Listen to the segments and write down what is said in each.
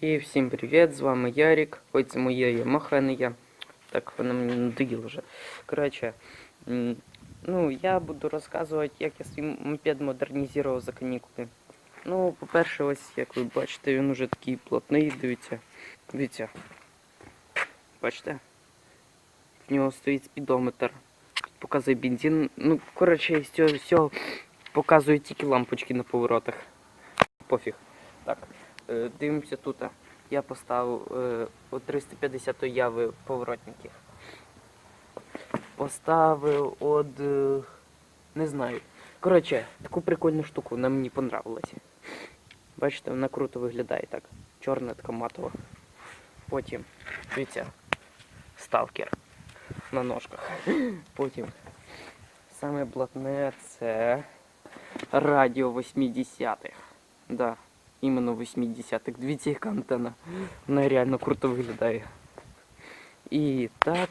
І всім привіт, з вами Ярік. Хоч це моє Ямаха, а не я. Так, воно мені надоїло вже. Коротше, ну, я буду розказувати, як я свій мопед модернізував за канікули. Ну, по-перше, ось, як ви бачите, він уже такий плотний, дивіться. Дивіться. Бачите? В нього стоїть спідометр. Показує бензин. Ну, коротше, з цього всього показує тільки лампочки на поворотах. Пофіг. Так. Е, Дивимося тут. Я поставив от 350 яви поворотників. Поставив от. е, не знаю. Коротше, таку прикольну штуку, вона мені понравилась. Бачите, вона круто виглядає так. Чорна така матова. Потім, дивіться, сталкер на ножках. Потім. Саме блатне це радіо 80-х. Да. Іменно 80-х. Дивіться, яка антенна. Вона реально круто виглядає. І так.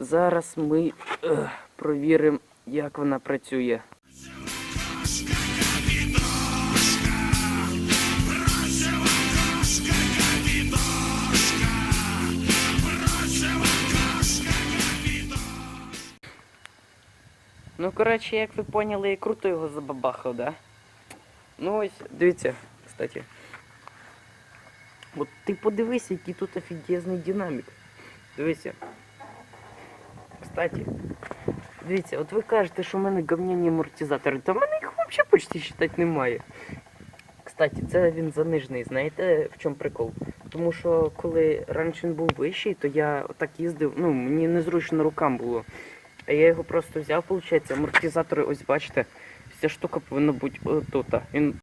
Зараз ми е, провіримо, як вона працює. Ну, коротше, як ви поняли, я круто його забабахав, да? Ну ось, дивіться, кстати. От ти подивися, який тут офігезний динамік. Дивися. Кстати, дивіться, от ви кажете, що в мене говняні амортизатори, та в мене їх взагалі почти считати немає. Кстати, це він занижений, знаєте в чому прикол? Тому що коли раніше він був вищий, то я отак їздив, ну, мені незручно рукам було. А я його просто взяв, виходить, амортизатори, ось бачите, ця штука повинна бути отут. Він